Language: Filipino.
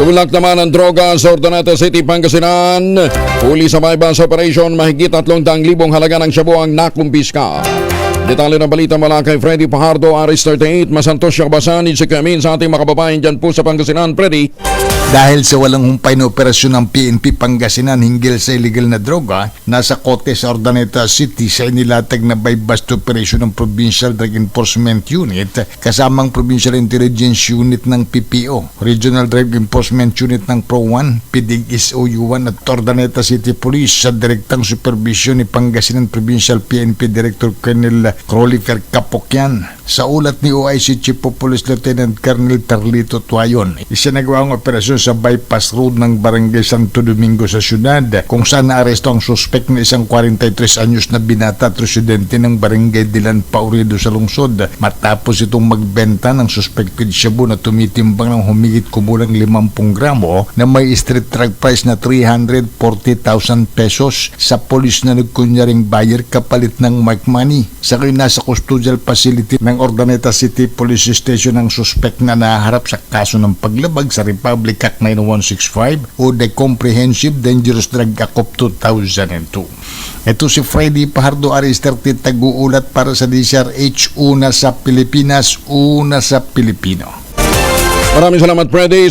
Tumulak naman ang droga sa Ordaneta City, Pangasinan. Huli sa bypass operation, mahigit 300,000 halaga ng shabu ang nakumpiska. Detalye ng balita mula kay Freddy Pajardo, Aris 38, Masantos Siakabasan, si Kamin sa ating mga kababayan dyan po sa Pangasinan. Freddy, Dahil sa walang humpay na operasyon ng PNP Pangasinan hinggil sa illegal na droga, nasa kote sa Ordaneta City sa inilatag na by bust operation ng Provincial Drug Enforcement Unit kasamang Provincial Intelligence Unit ng PPO, Regional Drug Enforcement Unit ng PRO1, PDIG SOU1 at Ordaneta City Police sa direktang supervision ni Pangasinan Provincial PNP Director Colonel Crolifer Capocyan. Sa ulat ni OIC Chief of Police Lieutenant Colonel Carlito Tuayon, isinagawa ang operasyon sa bypass road ng Barangay Santo Domingo sa syudad kung saan naaresto ang suspek na isang 43 anyos na binata at residente ng Barangay Dilan Paurido sa lungsod matapos itong magbenta ng suspected shabu na tumitimbang ng humigit kumulang 50 gramo na may street drug price na 340,000 pesos sa polis na nagkunyaring buyer kapalit ng mark money. Sa kayo nasa custodial facility ng Ordaneta City Police Station ang suspect na naharap sa kaso ng paglabag sa Republic Act 9165 o the Comprehensive Dangerous Drug Act of 2002. Ito si Freddy Pajardo Aristerte taguulat para sa DCRH una sa Pilipinas, una sa Pilipino. maraming salamat Freddy.